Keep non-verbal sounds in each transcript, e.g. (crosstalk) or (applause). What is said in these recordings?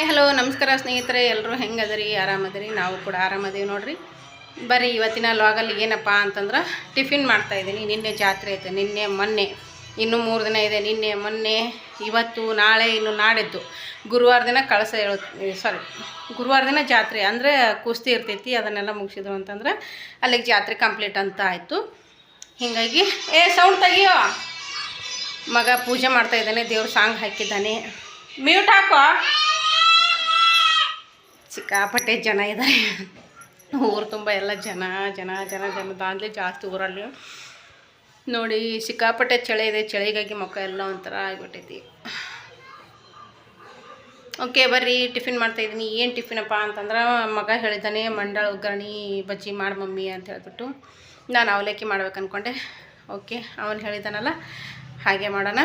Hi, hello, ನಮಸ್ಕಾರ ಸ್ನೇಹಿತರೆ. ಎಲ್ಲರೂ ಹೆಂಗದರಿ? ಆರಾಮದಿರಿ? ನಾವು ಕೂಡ ಆರಾಮದೀವಿ ನೋಡ್ರಿ. ಬರೀ ಇವತ್ತಿನ ಲಾಗಲ್ಲಿ ಏನಪ್ಪ ಅಂತಂದ್ರೆ ಟಿಫಿನ್ ಮಾಡ್ತಾಯಿದ್ದೀನಿ ನಿನ್ನೆ ಜಾತ್ರೆ ಐತೆ. ನಿನ್ನೆ, ಮೊನ್ನೆ. ಇನ್ನೂ ಮೂರು ದಿನ ಇದೆ. ನಿನ್ನೆ, ಮೊನ್ನೆ, ಇವತ್ತು, ನಾಳೆ, ಇನ್ನು ನಾಡಿದ್ದು. ಗುರುವಾರ ದಿನ ಕಳಸ ಹೇಳ ಸಾರಿ ಗುರುವಾರ ದಿನ ಜಾತ್ರೆ. ಅಂದರೆ ಕುಸ್ತಿ ಇರ್ತೈತಿ, ಅದನ್ನೆಲ್ಲ ಮುಗಿಸಿದ್ರು ಅಂತಂದ್ರೆ ಅಲ್ಲಿಗೆ ಜಾತ್ರೆ ಕಂಪ್ಲೀಟ್ ಅಂತ ಆಯಿತು. ಹೀಗಾಗಿ, ಏ ಸೌಂಡ್ ತೆಗಿಯೋ. ಮಗ ಪೂಜೆ ಮಾಡ್ತಾಯಿದ್ದಾನೆ ದೇವ್ರ ಸಾಂಗ್ ಹಾಕಿದ್ದಾನೆ. ಮ್ಯೂಟ್ ಹಾಕೋ. ಸಿಕ್ಕಾಪಟ್ಟೆ ಜನ ಇದ್ದಾರೆ ಊರು ತುಂಬ ಎಲ್ಲ ಜನ ಜನ ಜನ ಜನ, ದಾಂದ್ಲೆ ಜಾಸ್ತಿ ಊರಲ್ಲಿ. ನೋಡಿ, ಸಿಕ್ಕಾಪಟ್ಟೆ ಚಳಿ ಇದೆ, ಚಳಿಗಾಗಿ ಮುಖ ಎಲ್ಲ ಒಂಥರ ಆಗಿಬಿಟ್ಟೈತಿ. ಓಕೆ, ಬರ್ರಿ, ಟಿಫಿನ್ ಮಾಡ್ತಾ ಇದ್ದೀನಿ ಏನು ಟಿಫಿನಪ್ಪ ಅಂತಂದ್ರೆ, ಮಗ ಹೇಳಿದ್ದಾನೆ, ಮಂಡಳ ಒಗ್ಗರಣೆ ಬಜ್ಜಿ ಮಾಡಿ ಮಮ್ಮಿ ಅಂತ ಹೇಳ್ಬಿಟ್ಟು ನಾನು ಅವಲಕ್ಕಿ ಮಾಡ್ಬೇಕು ಅಂದ್ಕೊಂಡೆ ಓಕೆ, ಅವನು ಹೇಳಿದ್ದಾನಲ್ಲ ಹಾಗೆ ಮಾಡೋಣ.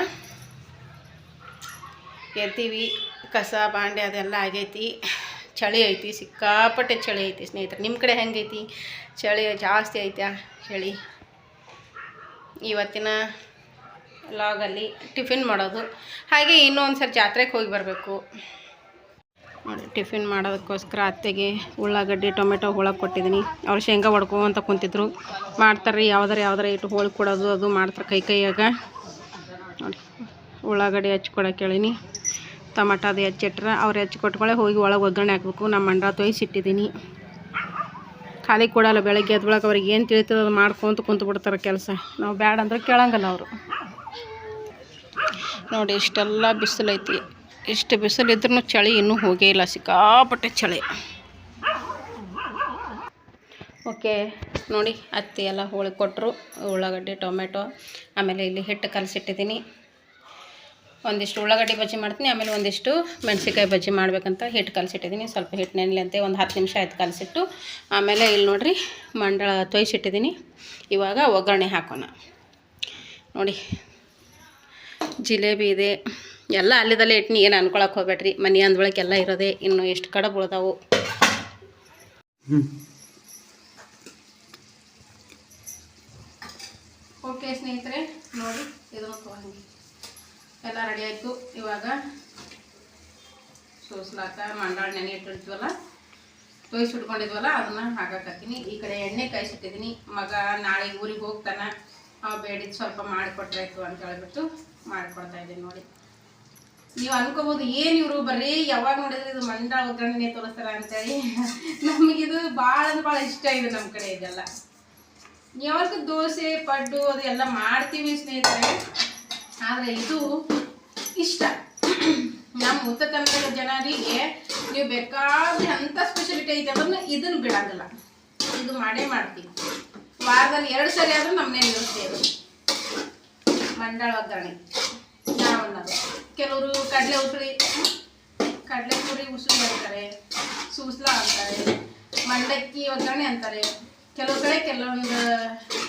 ಎತ್ತೀವಿ ಕಸ, ಬಾಂಡೆ ಅದೆಲ್ಲ ಆಗೈತಿ. ಚಳಿ ಐತಿ, ಸಿಕ್ಕಾಪಟ್ಟೆ ಚಳಿ ಐತಿ ಸ್ನೇಹಿತರೆ. ನಿಮ್ಮ ಕಡೆ ಹೆಂಗೈತಿ? ಚಳಿ ಜಾಸ್ತಿ ಐತ್ಯಾ ಚಳಿ ಇವತ್ತಿನ ಲಾಗಲ್ಲಿ ಟಿಫಿನ್ ಮಾಡೋದು. ಹಾಗೆ ಇನ್ನೂ ಒಂದು ಸರಿ ಜಾತ್ರೆಗೆ ಹೋಗಿ ಬರಬೇಕು. ನೋಡಿ, ಟಿಫಿನ್ ಮಾಡೋದಕ್ಕೋಸ್ಕರ ಅತ್ತೆಗೆ ಉಳ್ಳಾಗಡ್ಡಿ, ಟೊಮೆಟೊ ಹೋಳಕ್ಕೆ ಕೊಟ್ಟಿದ್ದೀನಿ. ಅವ್ರು ಶೇಂಗಾ ಹೊಡ್ಕೊಂತ ಕುಂತಿದ್ರು. ಮಾಡ್ತಾರೆ ರೀ ಯಾವ್ದಾರ ಯಾವ್ದಾರ ಇಟ್ಟು ಹೋಳಿ ಕೊಡೋದು, ಅದು ಮಾಡ್ತಾರೆ ಕೈ ಕೈಯಾಗ. ನೋಡಿ, ಉಳ್ಳಾಗಡ್ಡಿ ಹಚ್ಕೊಡಕ್ಕೆ ಹೇಳೀನಿ. ಟಮಾಟ ಅದು ಹೆಚ್ಚಿಟ್ರೆ ಅವ್ರು ಹೆಚ್ಚಿ ಕೊಟ್ಕೊಳ್ಳೆ ಹೋಗಿ ಒಳಗೆ ಒಗ್ಗರಣೆ ಹಾಕ್ಬೇಕು. ನಮ್ಮ ಮಂಡ ತೊಯ್ಸಿಟ್ಟಿದ್ದೀನಿ ಖಾಲಿ ಕೊಡಲ್ಲ, ಬೆಳಗ್ಗೆ ಎದ್ದ ಅವ್ರಿಗೆ ಏನು ತಿಳಿತದೆ ಅದು ಮಾಡ್ಕೊಂತ ಕುಂತು ಬಿಡ್ತಾರೆ ಕೆಲಸ. ನಾವು ಬ್ಯಾಡ ಅಂದ್ರೆ ಕೇಳಂಗಲ್ಲ ಅವರು. ನೋಡಿ, ಇಷ್ಟೆಲ್ಲ ಬಿಸಿಲೈತಿ ಇಷ್ಟು ಬಿಸಿಲಿದ್ರೂ ಚಳಿ ಇನ್ನೂ ಹೋಗೇ ಇಲ್ಲ, ಸಿಕ್ಕಾಪಟ್ಟೆ ಚಳಿ. ಓಕೆ, ನೋಡಿ, ಅತ್ತಿ ಎಲ್ಲ ಹೋಳಿ ಕೊಟ್ಟರು ಉಳ್ಳಾಗಡ್ಡೆ ಟೊಮೆಟೊ ಆಮೇಲೆ ಇಲ್ಲಿ ಹಿಟ್ಟು ಕಲಸಿಟ್ಟಿದ್ದೀನಿ. ಒಂದಿಷ್ಟು ಉಳ್ಳಾಗಡ್ಡಿ ಬಜ್ಜಿ ಮಾಡ್ತೀನಿ ಆಮೇಲೆ ಒಂದಿಷ್ಟು ಮೆಣಸಿಕಾಯಿ ಬಜ್ಜಿ ಮಾಡಬೇಕಂತ ಹಿಟ್ಟು ಕಲಸಿಟ್ಟಿದ್ದೀನಿ. ಸ್ವಲ್ಪ ಹಿಟ್ಟು ಅಂತ ಒಂದು ಹತ್ತು ನಿಮಿಷ ಆಯ್ತು ಕಲಸಿಟ್ಟು ಆಮೇಲೆ ಇಲ್ಲಿ ನೋಡಿರಿ ಮಂಡಳ ತೊಯ್ಸಿಟ್ಟಿದ್ದೀನಿ. ಇವಾಗ ಒಗ್ಗರಣೆ ಹಾಕೋಣ. ನೋಡಿ ಜಿಲೇಬಿ ಇದೆ. ಎಲ್ಲ ಅಲ್ಲಿದಲ್ಲೇ ಇಟ್ನಿ ಏನು ಅನ್ಕೊಳಕ್ಕೆ ಹೋಗ್ಬೇಡ್ರಿ. ಮನೆ ಅಂದ್ಬಳಕ್ಕೆ ಎಲ್ಲ ಇರೋದೆ ಇನ್ನು ಎಷ್ಟು ಕಡೆ ಬೀಳ್ತಾವು ಓಕೆ ಸ್ನೇಹಿತರೆ ನೋಡಿ ಇದನ್ನು ತೊಗೊಂಡು ಎಲ್ಲ ರೆಡಿ ಆಯಿತು. ಇವಾಗ ಸೋಸ್ಲಾಕ ಮಂಡಾಳ ನೆನೆ ಇಟ್ಟಿರ್ತೀವಲ್ಲ, ತೊಯ್ಸಿ ಇಟ್ಕೊಂಡಿದ್ವಲ್ಲ ಅದನ್ನ ಹಾಕಕತ್ತೀನಿ ಈ ಕಡೆ ಎಣ್ಣೆ ಕಾಯಿಸಿಟ್ಟಿದ್ದೀನಿ ಮಗ ನಾಳೆ ಊರಿಗೆ ಹೋಗ್ತಾನೆ. ಅವ ಬೇಡಿದ್ದು ಸ್ವಲ್ಪ ಮಾಡಿಕೊಟ್ರಾಯ್ತು ಅಂತ ಹೇಳ್ಬಿಟ್ಟು ಮಾಡಿಕೊಡ್ತಾ ಇದ್ದೀನಿ ನೋಡಿ. ನೀವು ಅನ್ಕೋಬೋದು ಏನು ಇವರು ಬರ್ರಿ ಯಾವಾಗ ನೋಡಿದ್ರೆ ಇದು ಮಂಡಾಳ ಒಗ್ಗರಣೆ ತೋರಿಸ್ತಾರ ಅಂತೇಳಿ. ನಮಗಿದು ಭಾಳ ಅಂದ್ರೆ ಭಾಳ ಇಷ್ಟ ಇದೆ ನಮ್ಮ ಕಡೆ ಇದೆಲ್ಲ. ಯಾವತ್ತು ದೋಸೆ, ಪಡ್ಡು, ಅದು ಎಲ್ಲ ಮಾಡ್ತೀವಿ ಸ್ನೇಹಿತರೆ. ಆದರೆ ಇದು ಇಷ್ಟ. ನಮ್ಮ ಉತ್ತರ ಕನ್ನಡದ ಜನರಿಗೆ ನೀವು ಬೇಕಾದ್ರೆ ಅಂಥ ಸ್ಪೆಷಲಿಟಿ ಐತೆ ಅದನ್ನು ಇದನ್ನು ಬಿಡಂಗಿಲ್ಲ. ಇದು ಮಾಡೇ ಮಾಡ್ತೀವಿ. ವಾರದಲ್ಲಿ ಎರಡು ಸರಿ ಆದರೂ ನಮ್ಮನೆ ನಿಲ್ಲಿಸ್ತೇವೆ. ಮಂಡಳ ಒಗ್ಗರಣೆ ಅನ್ನೋದು ಕೆಲವರು ಕಡಲೆ ಉಸುಳಿ, ಕಡಲೆ ಪುರಿ ಉಸುಳಿ ಅಂತಾರೆ, ಸೂಸ್ಲಾ ಅಂತಾರೆ, ಮಂಡಕ್ಕಿ ಒಗ್ಗರಣೆ ಅಂತಾರೆ. ಕೆಲವು ಕಡೆ ಕೆಲವೊಂದು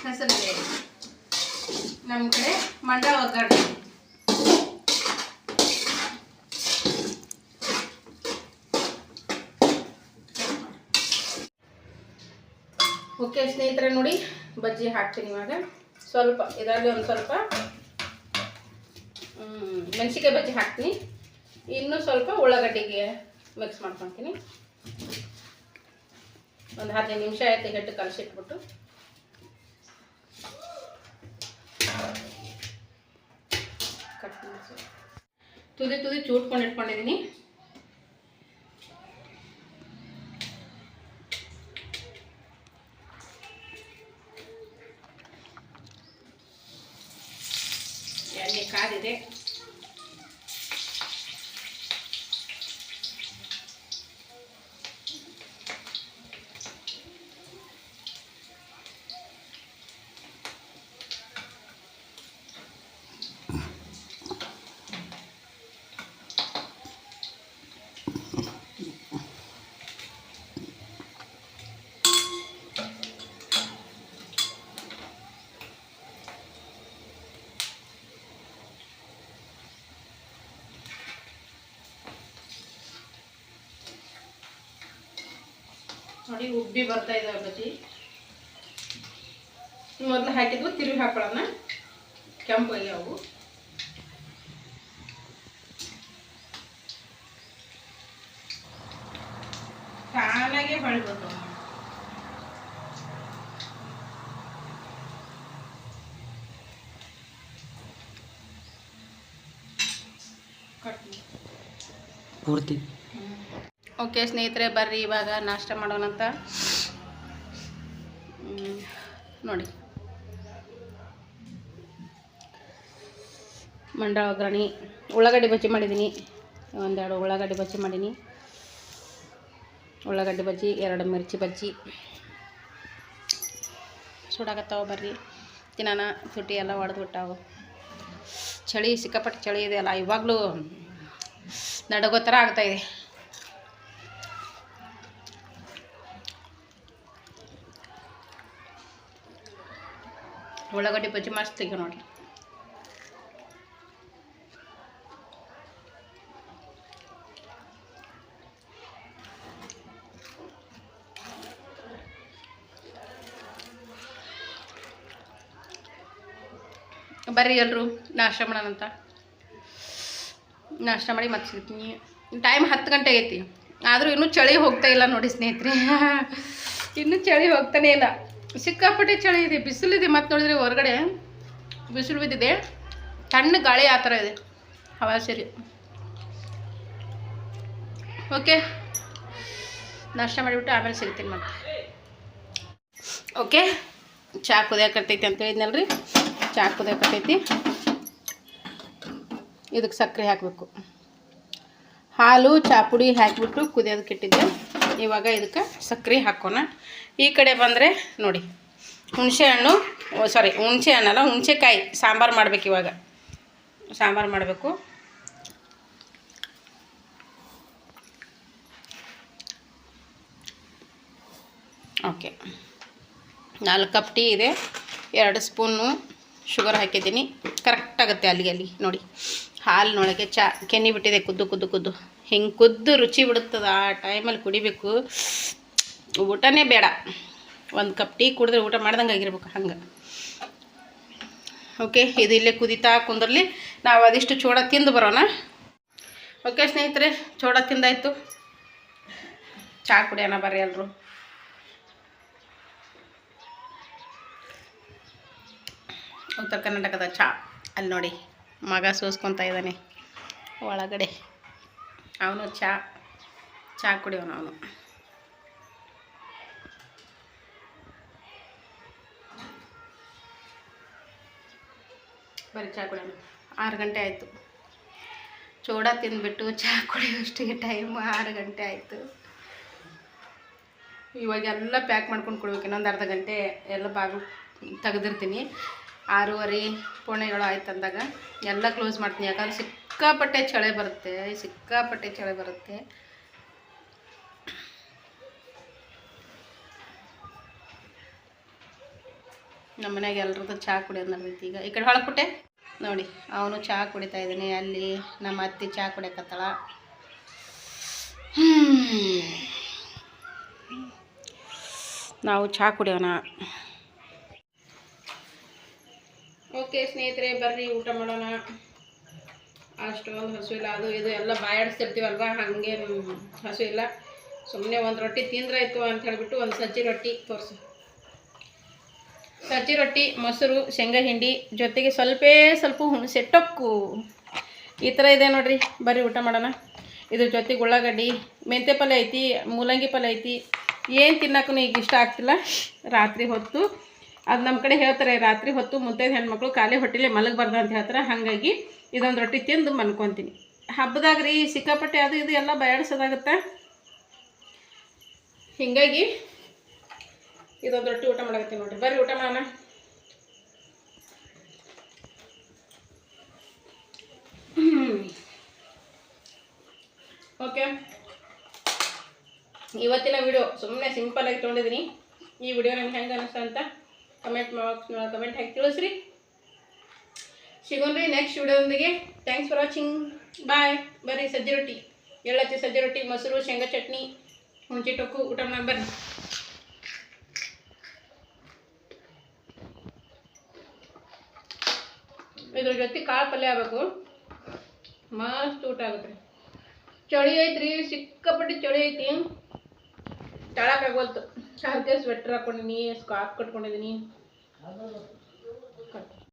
ಹೆಸರಿದೆ. ನಮ್ಮ ಕಡೆ ಮಂಡ ಒಗ್ಗರಣೆ. ಓಕೆ ಸ್ನೇಹಿತರೆ ನೋಡಿ, ಬಜ್ಜಿ ಹಾಕ್ತೀನಿ ಇವಾಗ. ಸ್ವಲ್ಪ ಇದರಲ್ಲಿ ಒಂದು ಸ್ವಲ್ಪ ಮೆಣಸಿಕಾಯಿ ಬಜ್ಜಿ ಹಾಕ್ತೀನಿ. ಇನ್ನೂ ಸ್ವಲ್ಪ ಉಳ್ಳಾಗಡ್ಡಿಗೆ ಮಿಕ್ಸ್ ಮಾಡ್ಕೊತೀನಿ. ಒಂದು ಹದಿನೈದು ನಿಮಿಷ ಆಯ್ತು ಹಿಟ್ಟು ಕಲಸಿಟ್ಬಿಟ್ಟು. ಕಟ್ ಮಾಡ್ಸಿ. ತುದಿ ತುದಿ ಚೂಟ್ಕೊಂಡು ಇಟ್ಕೊಂಡಿದ್ದೀನಿ ಎಣ್ಣೆ ಕಾದಿದೆ ನೋಡಿ ಉಬ್ಬಿ ಬರ್ತಾ ಇದಾವೆ ಬಜ್ಜಿ ಮೊದಲು ಹಾಕಿದ್ವು ತಿರುಗಿ ಹಾಕೊಳ್ಳೋಣ ಕೆಂಪು ಅವು ಹ. ಸಾಲಾಗೆ ಹೊಳ್ಬೇಕು ಪೂರ್ತಿ ಓಕೆ ಸ್ನೇಹಿತರೆ, ಬರ್ರಿ, ಇವಾಗ ನಾಷ್ಟ ಮಾಡೋಣಂತ ನೋಡಿ. ಮಂಡ, ಒಗ್ಗರಣೆ, ಉಳ್ಳಾಗಡ್ಡಿ ಬಜ್ಜಿ ಮಾಡಿದ್ದೀನಿ. ಒಂದೆರಡು ಉಳ್ಳಾಗಡ್ಡಿ ಬಜ್ಜಿ ಮಾಡೀನಿ. ಉಳ್ಳಾಗಡ್ಡೆ ಬಜ್ಜಿ, ಎರಡು ಮಿರ್ಚಿ ಬಜ್ಜಿ. ಸುಡಾಕತ್ತಾವ ಬರ್ರಿ. ತಿನ್ನಾನ ತುಟಿ ಎಲ್ಲ ಒಡೆದು ಬಿಟ್ಟಾವು ಚಳಿ, ಸಿಕ್ಕಾಪಟ್ಟೆ ಚಳಿ ಇದೆಯಲ್ಲ, ಇವಾಗಲೂ ನಡಗೋ ಥರ ಆಗ್ತಾಯಿದೆ ಉಳ್ಳಾಗಡ್ಡಿ ಬಜ್ಜಿ ಮಸ್ತ್ ನೋಡಿರಿ. ನೋಡಿ ಬರ್ರಿ ಎಲ್ಲರೂ ನಾಷ್ಟ ಮಾಡೋಣಂತ ನಾಷ್ಟ ಮಾಡಿ ಮತ್ತೆ ಟೈಮ್ ಹತ್ತು ಗಂಟೆ ಐತಿ ಆದರೂ ಇನ್ನೂ ಚಳಿ ಹೋಗ್ತಾ ಇಲ್ಲ ನೋಡಿ ಸ್ನೇಹಿತರೆ. (laughs) ಇನ್ನೂ ಚಳಿ ಹೋಗ್ತಾನೇ ಇಲ್ಲ. ಸಿಕ್ಕಾಪಟ್ಟೆ ಚಳಿ ಇದೆ, ಬಿಸಿಲಿದೆ ಮತ್ತೆ ನೋಡಿದ್ರೆ ಹೊರಗಡೆ ಬಿಸಿಲು ಬಿದ್ದಿದೆ. ತಣ್ಣ ಗಾಳಿ ಆ ಥರ ಇದೆ. ಹವಾ ಸರಿ. ಓಕೆ. ನಾಷ್ಟ ಮಾಡಿಬಿಟ್ಟು ಆಮೇಲೆ ಸಿಗ್ತೀನಿ ಮತ್ತೆ. ಓಕೆ. ಚಾ ಕುದಿಯಾಕತ್ತೈತಿ ಅಂತ ಹೇಳಿದ್ನಲ್ರಿ? ಚಾ ಕುದಿಯಾಕತ್ತೈತಿ ಇದಕ್ಕೆ ಸಕ್ಕರೆ ಹಾಕಬೇಕು. ಹಾಲು, ಚಾ ಪುಡಿ ಹಾಕಿಬಿಟ್ಟು ಕುದಿಯೋದಕ್ಕೆ ಇಟ್ಟಿದ್ದೆ. ಇವಾಗ ಇದಕ್ಕೆ ಸಕ್ಕರೆ ಹಾಕೋಣ. ಈ ಕಡೆ ಬಂದರೆ ನೋಡಿ, ಹುಣಸೆ ಹಣ್ಣು ಸಾರಿ ಹುಣಸೆ ಹಣ್ಣಲ್ಲ ಹುಣಸೆಕಾಯಿ ಸಾಂಬಾರು ಮಾಡ್ಬೇಕು ಇವಾಗ. ಸಾಂಬಾರು ಮಾಡಬೇಕು. ಓಕೆ. ನಾಲ್ಕು ಕಪ್ ಟೀ ಇದೆ. ಎರಡು ಸ್ಪೂನು ಶುಗರ್ ಹಾಕಿದ್ದೀನಿ. ಕರೆಕ್ಟ್ ಆಗುತ್ತೆ ಅಲ್ಲಿಗೆ ಅಲ್ಲಿ, ನೋಡಿ. ಹಾಲಿನೊಳಗೆ ಚಾ ಕೆನ್ನಿ ಬಿಟ್ಟಿದೆ, ಕುದ್ದು ಕುದ್ದು ಕುದ್ದು. ಹಿಂಗೆ ಕುದ್ದು ರುಚಿ ಬಿಡುತ್ತದೆ ಆ ಟೈಮಲ್ಲಿ ಕುಡಿಬೇಕು. ಊಟನೇ ಬೇಡ. ಒಂದು ಕಪ್ ಟೀ ಕುಡಿದ್ರೆ ಊಟ ಮಾಡ್ದಂಗೆ ಆಗಿರ್ಬೇಕು ಹಂಗೆ. ಓಕೆ ಇದು ಇಲ್ಲೇ ಕುದಿತಾ ಕುಂದರ್ಲಿ. ನಾವು ಅದಿಷ್ಟು ಚೋಡ ತಿಂದು ಬರೋಣ. ಓಕೆ ಸ್ನೇಹಿತರೆ, ಚೋಡ ತಿಂದಾಯಿತು. ಚಹಾ ಕುಡಿಯೋಣ ಬರ್ರಿ ಎಲ್ಲರೂ ಉತ್ತರ ಕರ್ನಾಟಕದ ಚಹಾ ಅಲ್ಲಿ ನೋಡಿ, ಮಗ ಸೋಸ್ಕೊತಾ ಇದ್ದಾನೆ ಒಳಗಡೆ. ಅವನು ಚಾ ಚಾ ಕುಡಿಯೋನು ಅವನು. ಬರೀ ಚಹಾ ಕುಡಿಯೋಣ ಆರು ಗಂಟೆ ಆಯಿತು. ಚೋಡ ತಿಂದ್ಬಿಟ್ಟು ಚಹಾ ಕುಡಿಯೋಷ್ಟಿಗೆ ಟೈಮ್ ಆರು ಗಂಟೆ ಆಯಿತು. ಇವಾಗೆಲ್ಲ ಪ್ಯಾಕ್ ಮಾಡ್ಕೊಂಡು ಕೊಡ್ಬೇಕು, ಇನ್ನೊಂದು ಅರ್ಧ ಗಂಟೆ ಎಲ್ಲ ಬಾಗಿಲು ತೆಗೆದಿರ್ತೀನಿ. ಆರೂವರೆ ಪೋಣೆಗಳು ಆಯ್ತು ಅಂದಾಗ ಎಲ್ಲ ಕ್ಲೋಸ್ ಮಾಡ್ತೀನಿ, ಯಾಕಂದ್ರೆ ಸಿಕ್ಕಾಪಟ್ಟೆ ಚಳಿ ಬರುತ್ತೆ, ಸಿಕ್ಕಾಪಟ್ಟೆ ಚಳಿ ಬರುತ್ತೆ. ನಮ್ಮ ಮನೆಗೆ ಎಲ್ರದ್ದು ಚಹಾ ಕುಡಿಯೋದು ನಡೆದೈತಿ ಈಗ. ಈ ಕಡೆ ಹೊಳಪುಟ್ಟೆ? ನೋಡಿ, ಅವನು ಚಹಾ ಕುಡಿತಾ ಇದ್ದಾನೆ, ಅಲ್ಲಿ ನಮ್ಮ ಅತ್ತಿ ಚಹಾ ಕುಡಿಯಕತ್ತಾಳ. ನಾವು ಚಹಾ ಕುಡಿಯೋಣ. ಓಕೆ ಸ್ನೇಹಿತರೆ, ಬರ್ರಿ, ಊಟ ಮಾಡೋಣ. ಅಷ್ಟೊಂದು ಹಸು ಇಲ್ಲ, ಅದು ಇದು ಎಲ್ಲ ಬಾಯಾಡಿಸ್ತಿರ್ತೀವಲ್ವ? ಹಾಗೆ ಹಸು ಇಲ್ಲ. ಸುಮ್ಮನೆ ಒಂದು ರೊಟ್ಟಿ ತಿಂದ್ರಾಯ್ತು ಅಂತ ಹೇಳಿಬಿಟ್ಟು ಒಂದು ಸಜ್ಜಿ ರೊಟ್ಟಿ ತೋರಿಸು. ಸಜ್ಜಿ ರೊಟ್ಟಿ, ಮೊಸರು, ಶೇಂಗಾ ಹಿಂಡಿ, ಜೊತೆಗೆ ಸ್ವಲ್ಪೇ ಸ್ವಲ್ಪ ಹುಣಸೆ ಟೊಕ್ಕು. ಈ ಥರ ಇದೆ ನೋಡಿರಿ, ಬರ್ರಿ ಊಟ ಮಾಡೋಣ. ಇದ್ರ ಜೊತೆಗೆ ಉಳ್ಳಾಗಡ್ಡಿ ಮೆಂತೆ ಪಲ್ಯ ಐತಿ, ಮೂಲಂಗಿ ಪಲ್ಯ ಐತಿ. ಏನು ತಿನ್ನಕ್ಕೂ ಈಗ ಇಷ್ಟ ಆಗ್ತಿಲ್ಲ. ರಾತ್ರಿ ಹೊತ್ತು ಅದು ನಮ್ಮ ಕಡೆ ಹೇಳ್ತಾರೆ, ರಾತ್ರಿ ಹೊತ್ತು ಮುಂತೈದು ಹೆಣ್ಮಕ್ಳು ಖಾಲಿ ಹೊಟ್ಟೆಲೆ ಮಲಗಬಾರ್ದು ಅಂತ ಹೇಳ್ತಾರೆ. ಹಾಗಾಗಿ ಇದೊಂದು ರೊಟ್ಟಿ ತಿಂದು ಮಲ್ಕೊತೀನಿ. ಹಬ್ಬದಾಗ ರೀ ಸಿಕ್ಕಾಪಟ್ಟೆ ಅದು ಇದು ಎಲ್ಲ ಬಯಾಡಿಸೋದಾಗುತ್ತೆ? ಹೀಗಾಗಿ ಇದೊಂದು ರೊಟ್ಟಿ ಊಟ ಮಾಡಕತ್ತೀನಿ ನೋಡಿರಿ. ಬರ್ರಿ ಊಟ ಮಾಡೋಣ. ಓಕೆ. ಇವತ್ತಿನ ವಿಡಿಯೋ ಸುಮ್ಮನೆ ಸಿಂಪಲ್ ಆಗಿ ತೊಗೊಂಡಿದ್ದೀನಿ ಈ ವಿಡಿಯೋ ನನಗೆ ಹೆಂಗೆ ಅನಿಸ್ತು ಅಂತ ಕಮೆಂಟ್ ಕಮೆಂಟ್ ಹಾಕಿ ತಿಳಿಸ್ರಿ. ಸಿಗೋಣ್ರಿ ನೆಕ್ಸ್ಟ್ ವಿಡಿಯೋದೊಂದಿಗೆ. ಥ್ಯಾಂಕ್ಸ್ ಫಾರ್ ವಾಚಿಂಗ್ ಬಾಯ್ ಬರ್ರಿ ಸಜ್ಜೆ ರೊಟ್ಟಿ. ಎಳ್ಳಚ್ಚಿ ಸಜ್ಜಿ ರೊಟ್ಟಿ, ಮೊಸರು, ಶೇಂಗಾ ಚಟ್ನಿ, ಹುಣಚಿ ಟೊಕ್ಕು, ಊಟ ಮಾಡಿ ಬರ್ರಿ. ಇದ್ರ ಜೊತೆ ಕಾಳು ಪಲ್ಯ ಆಗಬೇಕು. ಮಸ್ತ್ ಊಟ ಆಗುತ್ತೆ. ರೀ ಚಳಿ ಐತ್ರಿ, ಸಿಕ್ಕಾಪಟ್ಟೆ ಚಳಿ ಐತಿ. ತಳಕಾಗೋಲ್ತು ಅದಕ್ಕೆ ಸ್ವೆಟ್ರ್ ಹಾಕೊಂಡಿನಿ ಸ್ಕಾರ್ಫ್ ಕಟ್ಕೊಂಡಿದ್ದೀನಿ ಅದರ